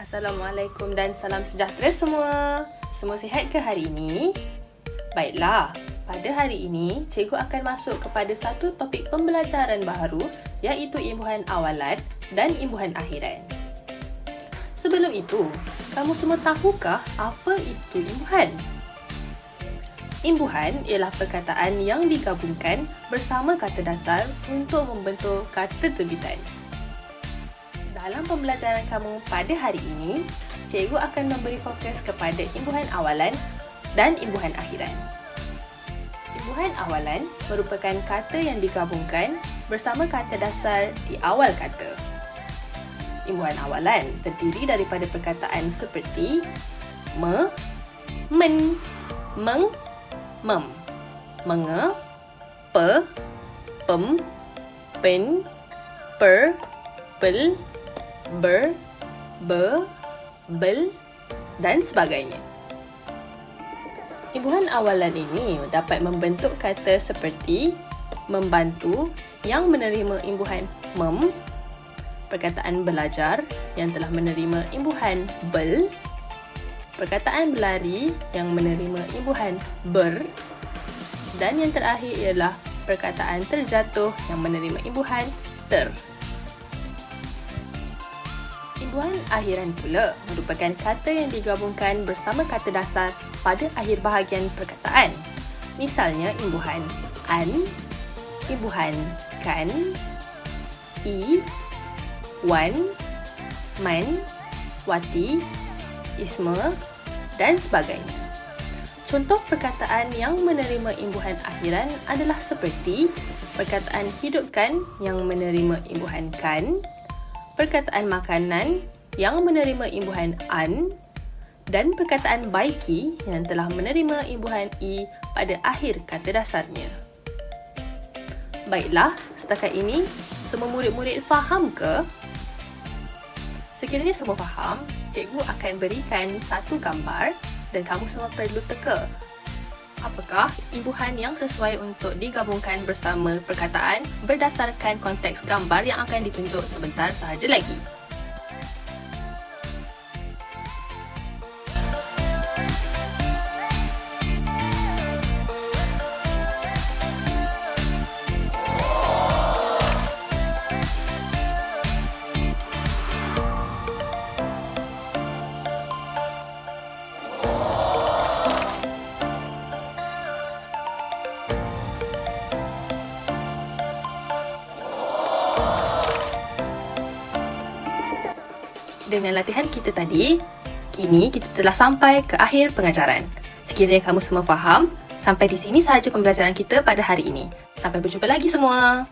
Assalamualaikum dan salam sejahtera semua. Semua sihat ke hari ini? Baiklah, pada hari ini cikgu akan masuk kepada satu topik pembelajaran baru iaitu imbuhan awalan dan imbuhan akhiran. Sebelum itu, kamu semua tahukah apa itu imbuhan? Imbuhan ialah perkataan yang digabungkan bersama kata dasar untuk membentuk kata terbitan. Dalam pembelajaran kamu pada hari ini, cikgu akan memberi fokus kepada imbuhan awalan dan imbuhan akhiran. Imbuhan awalan merupakan kata yang digabungkan bersama kata dasar di awal kata. Imbuhan awalan terdiri daripada perkataan seperti me, men, meng, mem, menge, pe, pem, pen, per, pel, ber, be, bel dan sebagainya. Imbuhan awalan ini dapat membentuk kata seperti membantu yang menerima imbuhan mem, perkataan belajar yang telah menerima imbuhan bel, perkataan berlari yang menerima imbuhan ber dan yang terakhir ialah perkataan terjatuh yang menerima imbuhan ter. Imbuhan akhiran pula merupakan kata yang digabungkan bersama kata dasar pada akhir bahagian perkataan. Misalnya imbuhan an, imbuhan kan, i, wan, man, wati, isma dan sebagainya. Contoh perkataan yang menerima imbuhan akhiran adalah seperti perkataan hidupkan yang menerima imbuhan kan, perkataan makanan yang menerima imbuhan an dan perkataan baiki yang telah menerima imbuhan i pada akhir kata dasarnya. Baiklah, setakat ini semua murid-murid faham ke? Sekiranya semua faham, cikgu akan berikan satu gambar dan kamu semua perlu teka apakah imbuhan yang sesuai untuk digabungkan bersama perkataan berdasarkan konteks gambar yang akan ditunjuk sebentar sahaja lagi. Dengan latihan kita tadi, kini kita telah sampai ke akhir pengajaran. Sekiranya kamu semua faham, sampai di sini sahaja pembelajaran kita pada hari ini. Sampai berjumpa lagi semua.